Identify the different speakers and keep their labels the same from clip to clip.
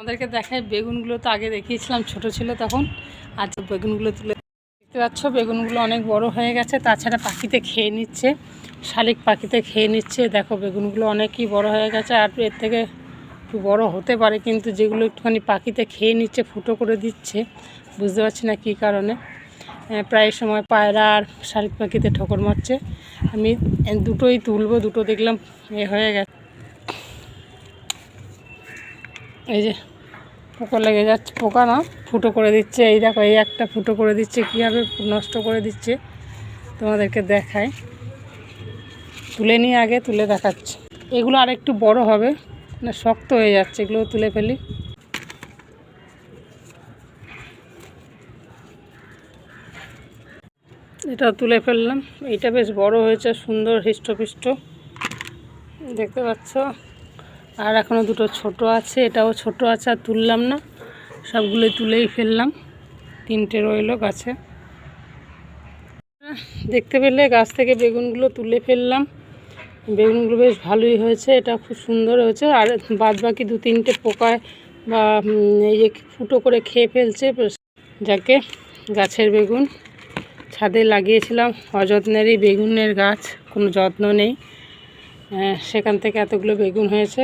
Speaker 1: আমাদেরকে দেখায় বেগুনগুলো তো আগে দেখিয়েছিলাম, ছোট ছিল তখন। আজ বেগুনগুলো তুলে দেখতে পাচ্ছ, বেগুনগুলো অনেক বড় হয়ে গেছে, তাছাড়া পাখিতে খেয়ে নিচ্ছে, শালিক পাখিতে খেয়ে নিচ্ছে। দেখো, বেগুনগুলো অনেকই বড় হয়ে গেছে, আর এর থেকে একটু বড় হতে পারে, কিন্তু যেগুলো একটুখানি পাখিতে খেয়ে নিচ্ছে, ফুটো করে দিচ্ছে, বুঝতে পারছি না কী কারণে। প্রায় সময় পায়রা আর শালিক পাখিতে ঠোকর মারছে। আমি দুটোই তুলবো, দুটো দেখলাম, এ হয়ে গেছে। এই যে পোকা লেগে যাচ্ছে, পোকা না। ফুটো করে দিচ্ছে, এই দেখো, এই একটা ফুটো করে দিচ্ছে, কীভাবে নষ্ট করে দিচ্ছে, তোমাদেরকে দেখায়। তুলে নিয়ে আগে তুলে দেখাচ্ছে। এগুলো আর একটু বড় হবে না শক্ত হয়ে যাচ্ছে এগুলো তুলে ফেলি। এটা তুলে ফেললাম। এইটা বেশ বড় হয়েছে, সুন্দর, হৃষ্টপুষ্ট। দেখতে পাচ্ছ? আর এখনও দুটো ছোট আছে এটাও ছোট আছে আর তুললাম না। সবগুলোই তুলেই ফেললাম। তিনটে রইল গাছে। দেখতে পেলে গাছ থেকে বেগুনগুলো তুলে ফেললাম। বেগুনগুলো বেশ ভালোই হয়েছে এটা খুব সুন্দর হয়েছে। আর বাদ বাকি দু তিনটে পোকায় বা এই যে ফুটো করে খেয়ে ফেলছে যাকে গাছের বেগুন ছাদে লাগিয়েছিলাম অযত্নেরই বেগুনের গাছ কোনো যত্ন নেই। আহ, সেখান থেকে এতগুলো বেগুন হয়েছে।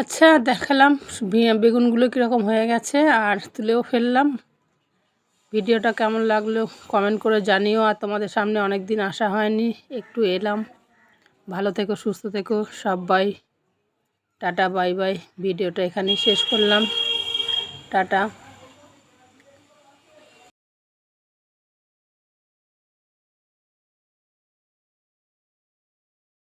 Speaker 1: আচ্ছা দেখালাম বেগুনগুলো কীরকম হয়ে গেছে আর তুলেও ফেললাম। ভিডিওটা কেমন লাগল কমেন্ট করে জানিও। আর তোমাদের সামনে অনেক দিন আসা হয়নি, একটু এলাম। ভালো থেকো, সুস্থ থেকো সবাই। Tata, bye bye. ভিডিওটা এখানেই শেষ করলাম। টাটা।